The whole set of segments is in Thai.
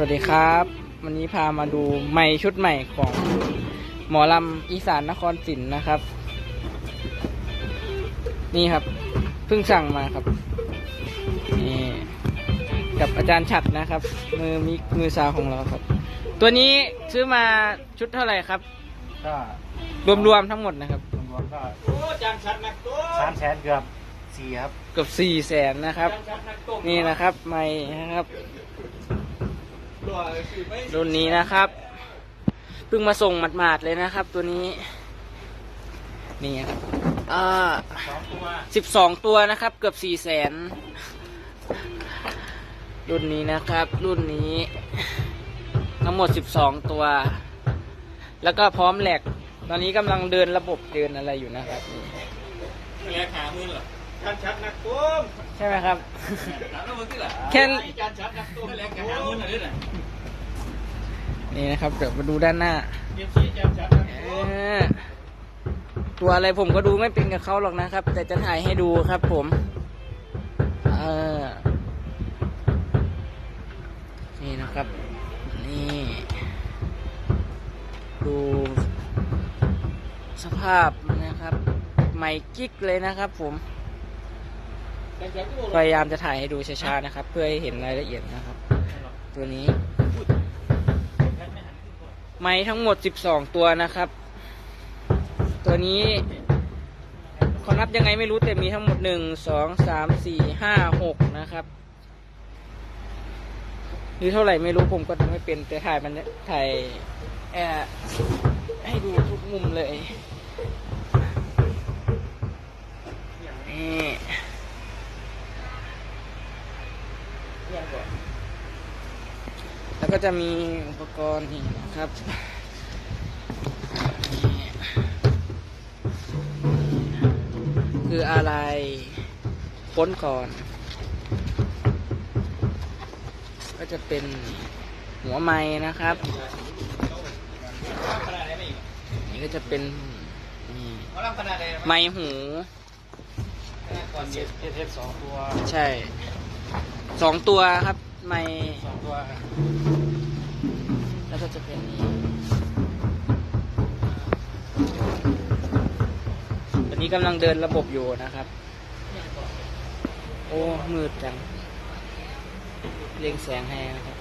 วัสดีครับ วันนี้พามาดูใหม่ชุดใหม่ของหมอลำอีสานนครศิลป์นะครับ นี่ครับเพิ่งสั่งมาครับนี่กับอาจารย์ฉัดนะครับ มือมิกมือสาวของเราครับ ตัวนี้ซื้อมาชุดเท่าไหร่ครับก็รวมๆทั้งหมดนะครับรวมๆก็โอ้จานชัดนักตัวสามแสนเกือบสี่ครับเกือบสี่แสนนะครับจานชัดนักตัวนี่นะครับใหม่นะครับตัวคือไม่ รุ่นนี้นะครับเพิ่งมาส่งหมาดๆเลยนะครับ ตัวนี้ นี่ครับอ่าสิบสองตัวนะครับ เกือบสี่แสนรุ่นนี้นะครับ รุ่นนี้ ทั้งหมดสิบสองตัว แล้วก็พร้อมแหลก ตอนนี้กำลังเดินระบบเดินอะไรอยู่นะครับนี่แลกหามือหรอ จานชัดนักตัวใช่ไหมครับถามแล้วมึงที่ไหนแค่จานชัดนักตัวแลกหามือหน่อยด้วยนะนี่นะครับเดี๋ยวมาดูด้านหน้าเดี๋ยวชี้จานชัดนักเอตัวอตัวอะไรผมก็ดูไม่เป็นกับเขาหรอกนะครับ แต่จะถ่ายให้ดูครับผมเออนี่นะครับ นี่ ดูสภาพนะครับ ใหม่กิ๊กเลยนะครับผม จานชัดก็บอก พยายามจะถ่ายให้ดูช้าๆนะครับ เพื่อให้เห็นรายละเอียดนะครับ ตัวนี้ ไม้ทั้งหมด 12 ตัวนะครับ ตัวนี้เขานับยังไงไม่รู้แต่มีทั้งหมด 1 2 3 4 5 6 นะครับหรือเท่าไหร่ไม่รู้ผมก็ไม่เป็นแต่ถ่ายมันถ่ายแอให้ดูทุกมุมเลยนี่ แล้วก็จะมีอุปกรณ์นี่นะครับคืออะไรค้นก่อน ก็จะเป็นหัวไม้นะครับขนาดไหนไม่อีกนี่ก็จะเป็นนี่เขารับขนาดไหนไม้หูขนาดก่อนเอเจ็ดสเอสสองตัว ใช่ สองตัวครับ ไม้สองตัว แล้วก็จะเป็นนี่วันนี้กำลังเดินระบบอยู่นะครับ โอ้ มืดจัง เร่งแสงให้นะครับ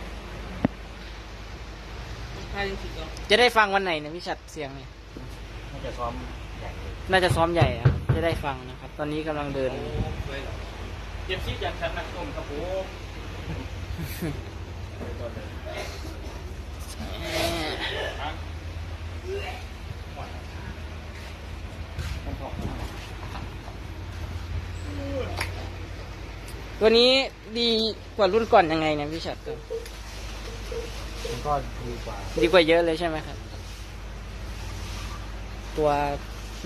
ใช่จริงๆก็จะได้ฟังวันไหนเนี่ยพี่ชัดเสียงเนี่ยน่าจะซ้อมใหญ่เลยน่าจะซ้อมใหญ่อะจะได้ฟังนะครับ ตอนนี้กำลังเดิน โอ้สวยเหรอเจ็บชี้จานชัดนักตัวครับผมครับตัวนี้ดีกว่ารุ่นก่อนยังไงเนี่ยพี่ชัดตัวมันก็ดีกว่า ดีกว่าเยอะเลยใช่ไหมครับ ตัว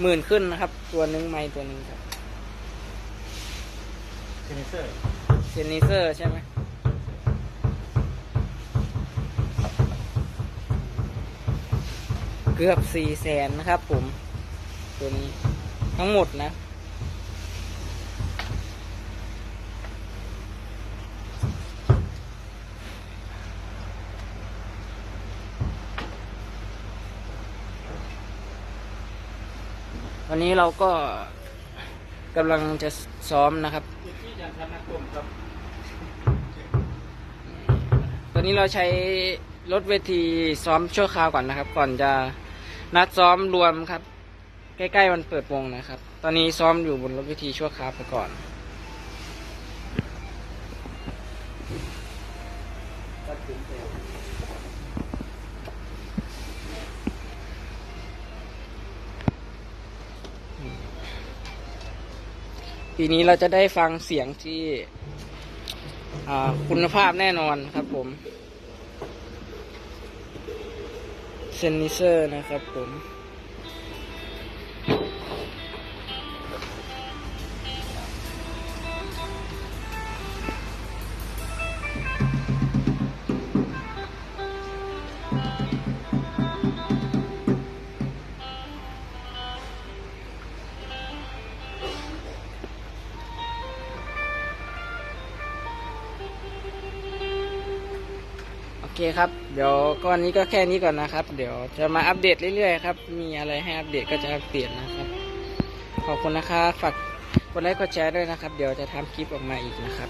หมื่นขึ้นนะครับ ตัวหนึงไม้ตัวหนึงครับ เทนนิเซอร์เซนิเซอร์ใช่ไหมเกือบสี่แสนนะครับผม ตัวนี้ทั้งหมดนะ วันนี้เราก็กำลังจะซ้อมนะครับ เจ็บนักตัวครับตอนนี้เราใช้รถเวทีซ้อมชั่วคราวก่อนนะครับ ก่อนจะนัดซ้อมรวมครับ ใกล้ๆวันเปิดวงนะครับ ตอนนี้ซ้อมอยู่บนรถเวทีชั่วคราวไปก่อน ทีนี้เราจะได้ฟังเสียงที่คุณภาพแน่นอนครับผมเซนนิเซอร์นะครับผม เคครับ เดี๋ยวก้อนนี้ก็แค่นี้ก่อนนะครับ เดี๋ยวจะมาอัปเดตเรื่อยๆครับ มีอะไรให้อัปเดตก็จะอัปเดตนะครับ ขอบคุณนะครับ ฝากกดไลค์กดแชร์ด้วยนะครับ เดี๋ยวจะทำคลิปออกมาอีกนะครับ